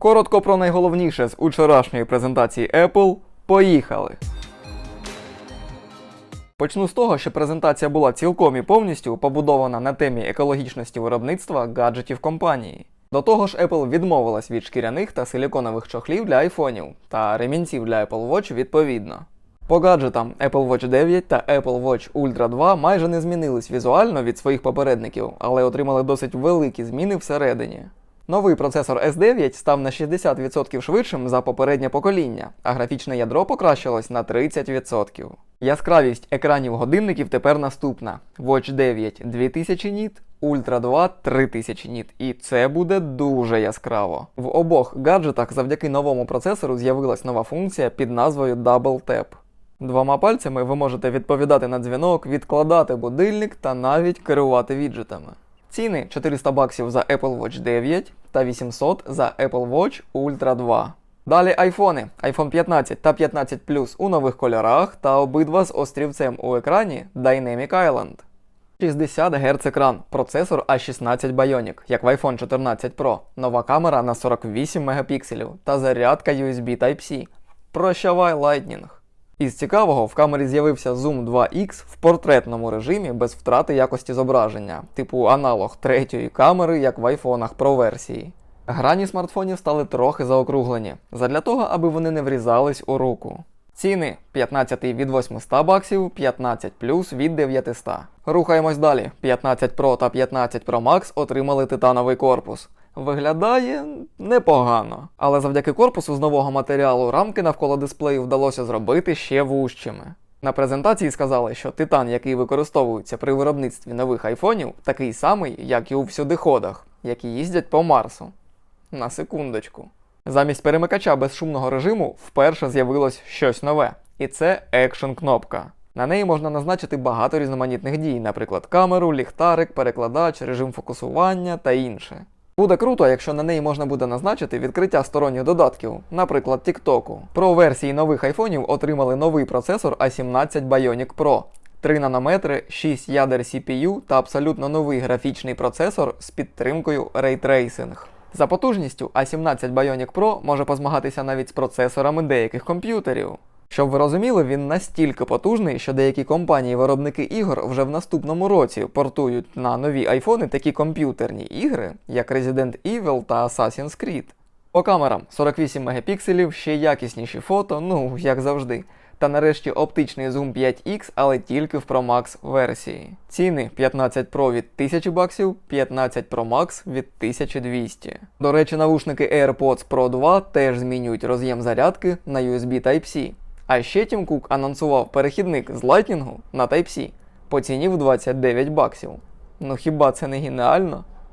Коротко про найголовніше з учорашньої презентації Apple. Поїхали! Почну з того, що презентація була цілком і повністю побудована на темі екологічності виробництва гаджетів компанії. До того ж, Apple відмовилась від шкіряних та силіконових чохлів для айфонів та ремінців для Apple Watch відповідно. По гаджетам Apple Watch 9 та Apple Watch Ultra 2 майже не змінились візуально від своїх попередників, але отримали досить великі зміни всередині. Новий процесор S9 став на 60% швидшим за попереднє покоління, а графічне ядро покращилось на 30%. Яскравість екранів годинників тепер наступна: Watch 9 2000 ніт, Ultra 2 3000 ніт, і це буде дуже яскраво. В обох гаджетах завдяки новому процесору з'явилась нова функція під назвою Double Tap. Двома пальцями ви можете відповідати на дзвінок, відкладати будильник та навіть керувати віджитами. Ціни 400 баксів за Apple Watch 9 та 800 за Apple Watch Ultra 2. Далі айфони iPhone 15 та 15 Plus у нових кольорах та обидва з острівцем у екрані Dynamic Island. 60 Гц екран, процесор A16 Bionic, як в iPhone 14 Pro, нова камера на 48 мегапікселів та зарядка USB Type-C. Прощавай Lightning. Із цікавого, в камері з'явився Zoom 2X в портретному режимі без втрати якості зображення, типу аналог третьої камери, як в айфонах Pro версії. Грані смартфонів стали трохи заокруглені, задля того, аби вони не врізались у руку. Ціни 15 від 800 баксів, 15 плюс від 900. Рухаємось далі. 15 Pro та 15 Pro Max отримали титановий корпус. Виглядає непогано, але завдяки корпусу з нового матеріалу рамки навколо дисплею вдалося зробити ще вужчими. На презентації сказали, що титан, який використовується при виробництві нових айфонів, такий самий, як і у всюдиходах, які їздять по Марсу. На секундочку. Замість перемикача безшумного режиму вперше з'явилось щось нове, і це екшн кнопка. На неї можна назначити багато різноманітних дій, наприклад, камеру, ліхтарик, перекладач, режим фокусування та інше. Буде круто, якщо на неї можна буде назначити відкриття сторонніх додатків, наприклад, TikTok. Про версії нових айфонів отримали новий процесор A17 Bionic Pro, 3 нанометри, 6 ядер CPU та абсолютно новий графічний процесор з підтримкою Ray Tracing. За потужністю A17 Bionic Pro може позмагатися навіть з процесорами деяких комп'ютерів. Щоб ви розуміли, він настільки потужний, що деякі компанії-виробники ігор вже в наступному році портують на нові айфони такі комп'ютерні ігри, як Resident Evil та Assassin's Creed. По камерам 48 мегапікселів, ще якісніші фото, ну як завжди. Та нарешті оптичний зум 5X, але тільки в Pro Max версії. Ціни 15 Pro від 1000 баксів, 15 Pro Max від 1200. До речі, навушники AirPods Pro 2 теж змінюють роз'єм зарядки на USB Type-C. А ще Тім Кук анонсував перехідник з Lightning на Type-C по ціні в 29 баксів. Ну хіба це не геніально?